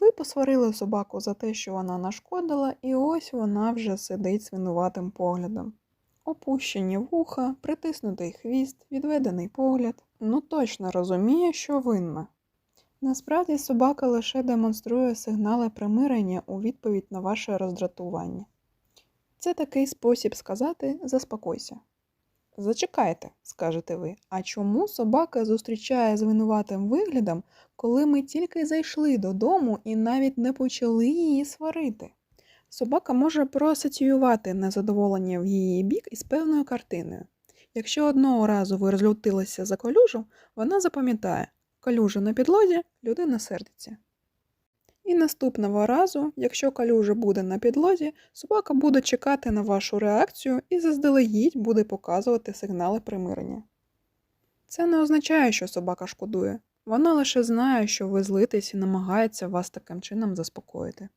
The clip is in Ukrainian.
Ви посварили собаку за те, що вона нашкодила, і ось вона вже сидить з поглядом. Опущені вуха, притиснутий хвіст, відведений погляд. Ну точно розуміє, що винна. Насправді собака лише демонструє сигнали примирення у відповідь на ваше роздратування. Це такий спосіб сказати заспокойся. Зачекайте, скажете ви, а чому собака зустрічає з винуватим виглядом, коли ми тільки зайшли додому і навіть не почали її сварити? Собака може проасоціювати незадоволення в її бік із певною картиною. Якщо одного разу ви розлютилися за колюжу, вона запам'ятає калюжа на підлозі, людина сердиться. І наступного разу, якщо калюжа буде на підлозі, собака буде чекати на вашу реакцію і заздалегідь буде показувати сигнали примирення. Це не означає, що собака шкодує. Вона лише знає, що ви злитесь і намагається вас таким чином заспокоїти.